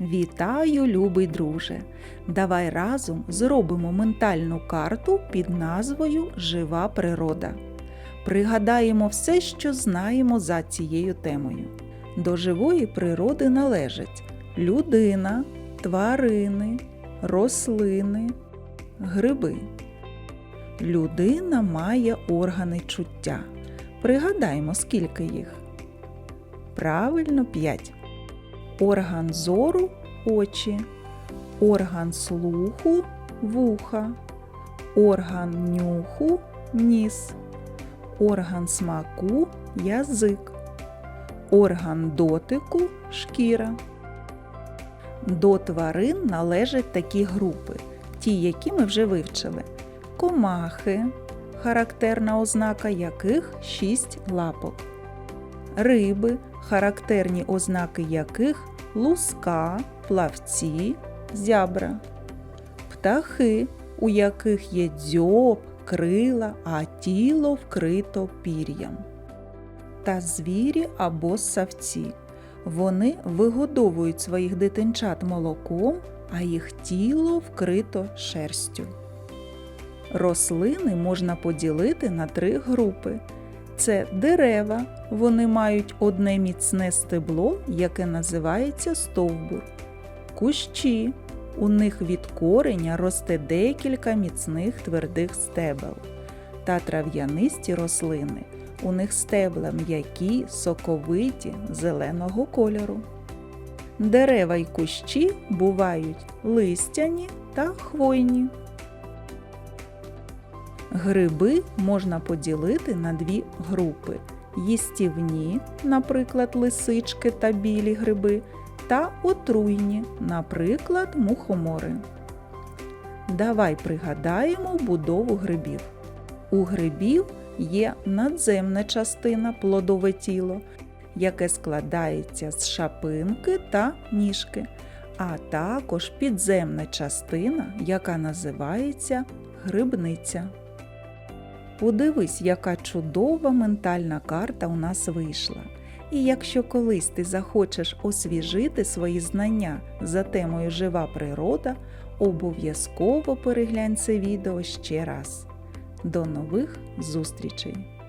Вітаю, любий друже! Давай разом зробимо ментальну карту під назвою Жива природа. Пригадаємо все, що знаємо за цією темою. До живої природи належать людина, тварини, рослини, гриби. Людина має органи чуття. Пригадаймо, скільки їх. Правильно, 5. Орган зору очі, орган слуху вуха, орган нюху ніс, орган смаку язик, орган дотику шкіра. До тварин належать такі групи, ті, які ми вже вивчили. Комахи, характерна ознака яких шість лапок. Риби, характерні ознаки яких луска, плавці, зябра. Птахи, у яких є дзьоб, крила, а тіло вкрито пір'ям. Та звірі або савці. Вони вигодовують своїх дитинчат молоком, а їх тіло вкрито шерстю. Рослини можна поділити на три групи. Це дерева, вони мають одне міцне стебло, яке називається стовбур. Кущі. У них від кореня росте декілька міцних твердих стебел. Та трав'янисті рослини. У них стебла м'які, соковиті, зеленого кольору. Дерева й кущі бувають листяні та хвойні. Гриби можна поділити на дві групи: їстівні, наприклад, лисички та білі гриби, та отруйні, наприклад, мухомори. Давай пригадаємо будову грибів. У грибів є надземна частина плодове тіло, яке складається з шапинки та ніжки, а також підземна частина, яка називається грибниця. Подивись, яка чудова ментальна карта у нас вийшла. І якщо колись ти захочеш освіжити свої знання за темою жива природа, обов'язково переглянь це відео ще раз. До нових зустрічей!